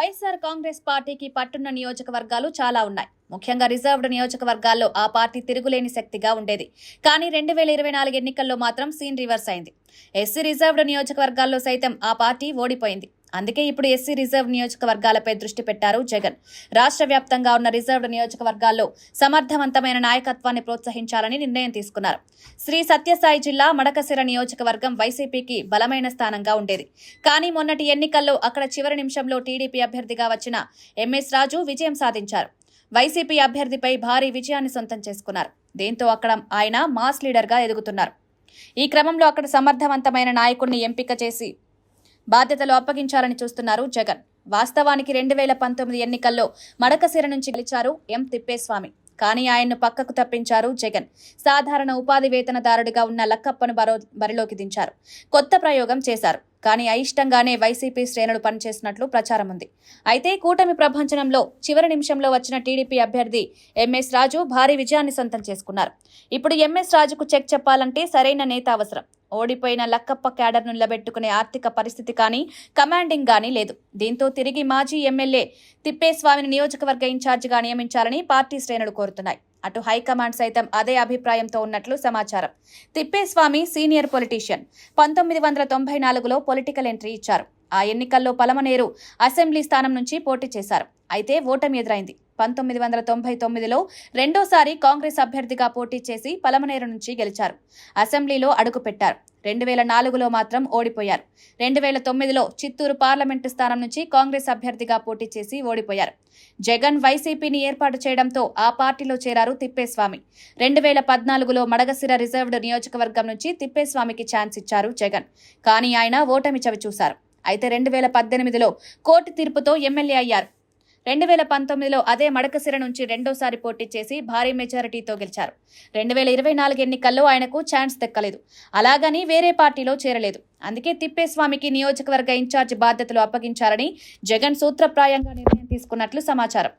వైఎస్ఆర్ కాంగ్రెస్ పార్టీకి పట్టున్న నియోజకవర్గాలు చాలా ఉన్నాయి. ముఖ్యంగా రిజర్వ్డ్ నియోజకవర్గాల్లో ఆ పార్టీ తిరుగులేని శక్తిగా ఉండేది. కానీ రెండు వేల ఇరవై నాలుగు ఎన్నికల్లో మాత్రం సీన్ రివర్స్ అయింది. ఎస్సీ రిజర్వ్డ్ నియోజకవర్గాల్లో సైతం ఆ పార్టీ ఓడిపోయింది. అందుకే ఇప్పుడు ఎస్సీ రిజర్వ్ నియోజకవర్గాలపై దృష్టి పెట్టారు జగన్. రాష్ట్ర వ్యాప్తంగా ఉన్న రిజర్వ్డ్ నియోజకవర్గాల్లో సమర్థవంతమైన నాయకత్వాన్ని ప్రోత్సహించాలని నిర్ణయం తీసుకున్నారు. శ్రీ సత్యసాయి జిల్లా మడకసిర నియోజకవర్గం వైసీపీకి బలమైన స్థానంగా ఉండేది. కానీ మొన్నటి ఎన్నికల్లో అక్కడ చివరి నిమిషంలో టీడీపీ అభ్యర్థిగా వచ్చిన ఎంఎస్ రాజు విజయం సాధించారు. వైసీపీ అభ్యర్థిపై భారీ విజయాన్ని సొంతం చేసుకున్నారు. దీంతో అక్కడ ఆయన మాస్ లీడర్గా ఎదుగుతున్నారు. ఈ క్రమంలో అక్కడ సమర్థవంతమైన నాయకుడిని ఎంపిక చేసి బాధ్యతలు అప్పగించాలని చూస్తున్నారు జగన్. వాస్తవానికి రెండు వేల పంతొమ్మిది ఎన్నికల్లో మడకసిర నుంచి గెలిచారు ఎం తిప్పేస్వామి. కానీ ఆయన్ను పక్కకు తప్పించారు జగన్. సాధారణ ఉపాధి వేతనదారుడిగా ఉన్న లక్కప్పను బరో బరిలోకి దించారు. కొత్త ప్రయోగం చేశారు. కానీ అయిష్టంగానే వైసీపీ శ్రేణులు పనిచేసినట్లు ప్రచారం ఉంది. అయితే కూటమి ప్రభంచనంలో చివరి నిమిషంలో వచ్చిన టీడీపీ అభ్యర్థి ఎంఎస్ రాజు భారీ విజయాన్ని సొంతం చేసుకున్నారు. ఇప్పుడు ఎంఎస్ రాజుకు చెక్ చెప్పాలంటే సరైన నేత అవసరం. ఓడిపోయిన లక్కప్ప క్యాడర్ను నిలబెట్టుకునే ఆర్థిక పరిస్థితి కానీ కమాండింగ్ కానీ లేదు. దీంతో తిరిగి మాజీ ఎమ్మెల్యే తిప్పేస్వామిని నియోజకవర్గ ఇన్ఛార్జిగా నియమించాలని పార్టీ శ్రేణులు కోరుతున్నాయి. అటు హైకమాండ్ సైతం అదే అభిప్రాయంతో ఉన్నట్లు సమాచారం. Thippeswamy senior politician. పంతొమ్మిది వందల తొంభై నాలుగులో పొలిటికల్ ఎంట్రీ ఇచ్చారు. ఆ ఎన్నికల్లో పలమనేరు అసెంబ్లీ స్థానం నుంచి పోటీ చేశారు. అయితే ఓటమి ఎదురైంది. పంతొమ్మిది వందల తొంభై తొమ్మిదిలో రెండోసారి కాంగ్రెస్ అభ్యర్థిగా పోటీ చేసి పలమనేరు నుంచి గెలిచారు. అసెంబ్లీలో అడుగుపెట్టారు రెండు వేల నాలుగులో మాత్రం ఓడిపోయారు. రెండు వేల తొమ్మిదిలో చిత్తూరు పార్లమెంటు స్థానం నుంచి కాంగ్రెస్ అభ్యర్థిగా పోటీ చేసి ఓడిపోయారు. జగన్ వైసీపీని ఏర్పాటు చేయడంతో ఆ పార్టీలో చేరారు తిప్పేస్వామి. రెండు వేల పద్నాలుగులో మడగసిర రిజర్వ్డ్ నియోజకవర్గం నుంచి తిప్పేస్వామికి ఛాన్స్ ఇచ్చారు జగన్. కానీ ఆయన ఓటమి చవి చూశారు అయితే రెండు వేల పద్దెనిమిదిలో కోర్టు తీర్పుతో ఎమ్మెల్యే అయ్యారు. రెండు వేల పంతొమ్మిదిలో అదే మడకసిర నుంచి రెండోసారి పోటీ చేసి భారీ మెజారిటీతో గెలిచారు. రెండు వేల ఇరవై నాలుగు ఎన్నికల్లో ఆయనకు ఛాన్స్ దక్కలేదు. అలాగని వేరే పార్టీలో చేరలేదు. అందుకే తిప్పేస్వామికి నియోజకవర్గ ఇన్ఛార్జ్ బాధ్యతలు అప్పగించారని జగన్ సూత్రప్రాయంగా నిర్ణయం తీసుకున్నట్లు సమాచారం.